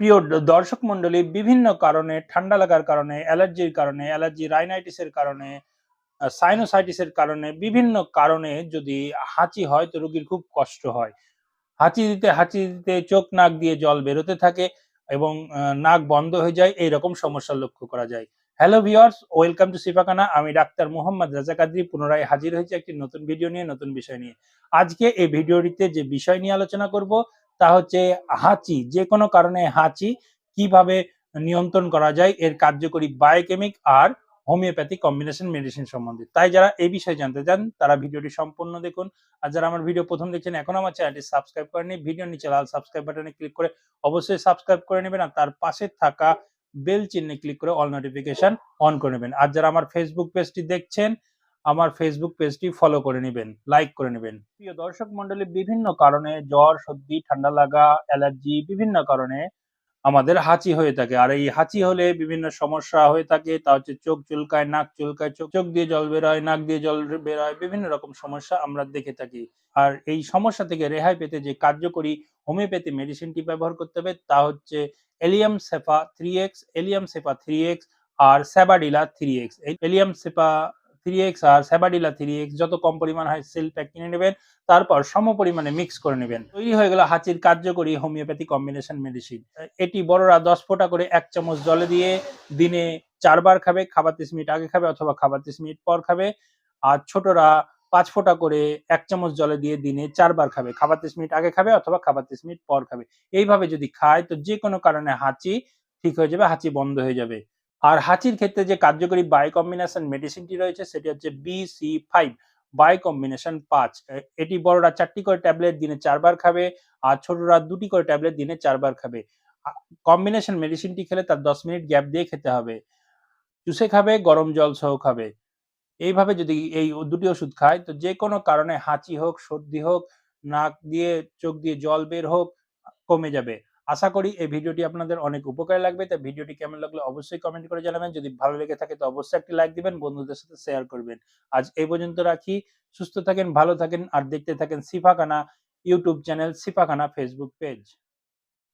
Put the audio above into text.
প্রিয় দর্শক মন্ডলী বিভিন্ন কারণে, ঠান্ডা লাগার কারণে, অ্যালার্জির কারণে, অ্যালার্জি রাইনাইটিসের কারণে সাইনোসাইটিসের কারণে বিভিন্ন কারণে যদি হাঁচি হয় তো রোগীর খুব কষ্ট হয়। হাঁচি দিতে হাঁচি দিতে চোখ, নাক দিয়ে জল বেরোতে থাকে এবং নাক বন্ধ হয়ে যায় এই রকম সমস্যা লক্ষ্য করা যায়। Hello viewers, welcome to Shifakhana আমি ডাক্তার মোহাম্মদ রাজা কাদরি পুনরায় হাজির হয়েছে একটি নতুন ভিডিও নিয়ে, নতুন বিষয় নিয়ে। আজকে এই ভিডিওটিতে যে বিষয় নিয়ে আলোচনা করব তা হচ্ছে হাঁচি যে কোনো কারণে হাঁচি কীভাবে নিয়ন্ত্রণ করা যায়, এর কার্যকরী বায়োকেমিক আর হোমিওপ্যাথি কম্বিনেশন মেডিসিন সম্বন্ধে। তাই যারা এই বিষয়ে জানতে চান, তারা ভিডিওটি সম্পূর্ণ দেখুন। আর যারা আমার ভিডিও প্রথম দেখছেন, এখন আমার চ্যানেলটি সাবস্ক্রাইব করেনি ভিডিও নিচে লাল সাবস্ক্রাইব বাটনে ক্লিক করে অবশ্যই সাবস্ক্রাইব করে নেবেন আর তার পাশে থাকা বেল চিহ্নে ক্লিক করে অল নোটিফিকেশন অন করে নেবেন। আর যারা আমার ফেসবুক পেজটি দেখছেন আমার ফেসবুক পেজটি ফলো করে নেবেন লাইক করে নেবেন। প্রিয় দর্শক মন্ডলী বিভিন্ন কারণে জ্বর, সর্দি, ঠান্ডা লাগা, অ্যালার্জি বিভিন্ন কারণে আমাদের হাঁচি হয়ে থাকে। আর এই হাঁচি হলে বিভিন্ন সমস্যা হয়ে থাকে। তা হচ্ছে চোখ চুলকায়, নাক চুলকায়, চোখ চোখ দিয়ে জল বেরোয় নাক দিয়ে জল বেরোয় বিভিন্ন রকম সমস্যা আমরা দেখে থাকি। আর এই সমস্যা থেকে রেহাই পেতে যে কার্যকরী হোমিওপ্যাথি মেডিসিনটি ব্যবহার করতে হবে, তা হচ্ছে Allium cepa three X, Allium cepa three X আর Sabadilla three X. Allium cepa three X আর স্যাবাডিলা থ্রি এক্স যত কম পরিমাণ হয় সেল প্যাক কিনে নেবেন, তারপর সম পরিমাণে মিক্স করে নেবেন। তৈরি হয়ে গেল হাঁচির কার্যকরী হোমিওপ্যাথি কম্বিনেশন মেডিসিন এটি বড়রা দশ ফোঁটা করে এক চামচ জলে দিয়ে দিনে চারবার খাবে, খাবার তিরিশ মিনিট আগে খাবে অথবা খাবার তিরিশ মিনিট পর খাবে। আর ছোটরা পাঁচ ফোঁটা করে এক চামচ জলে দিয়ে দিনে চারবার খাবে, খাবার তিরিশ মিনিট আগে খাবে অথবা খাবার তিরিশ মিনিট পর খাবে। এইভাবে যদি খায়, তো যে কোনো কারণে হাঁচি ঠিক হয়ে যাবে, হাঁচি বন্ধ হয়ে যাবে। আর হাঁচির ক্ষেত্রে যে কার্যকরী বাই কম্বিনেশন মেডিসিনটি রয়েছে, সেটি হচ্ছে B C five by combination পাঁচ এটি বড়রা চারটি করে ট্যাবলেট দিনে চারবার খাবে আর ছোটরা দুটি করে ট্যাবলেট দিনে চারবার খাবে। কম্বিনেশন মেডিসিনটি খেলে তার দশ মিনিট গ্যাপ দিয়ে খেতে হবে। চুষে খাবে, গরম জল সহ খাবে। এইভাবে যদি এই দুটি ওষুধ খায়, তো যে কোনো কারণে হাঁচি হোক, সর্দি হোক, নাক দিয়ে, চোখ দিয়ে জল বের হোক, কমে যাবে। আশা করি এই ভিডিওটি আপনাদের অনেক উপকার লাগবে। তাই ভিডিওটি কেমন লাগল অবশ্যই কমেন্ট করে জানাবেন। যদি ভালো লেগে থাকে তো অবশ্যই একটি লাইক দিবেন, বন্ধুদের সাথে শেয়ার করবেন। আজ এই পর্যন্ত রাখি। সুস্থ থাকেন, ভালো থাকেন, আর দেখতে থাকেন Shifakhana YouTube channel Shifakhana Facebook page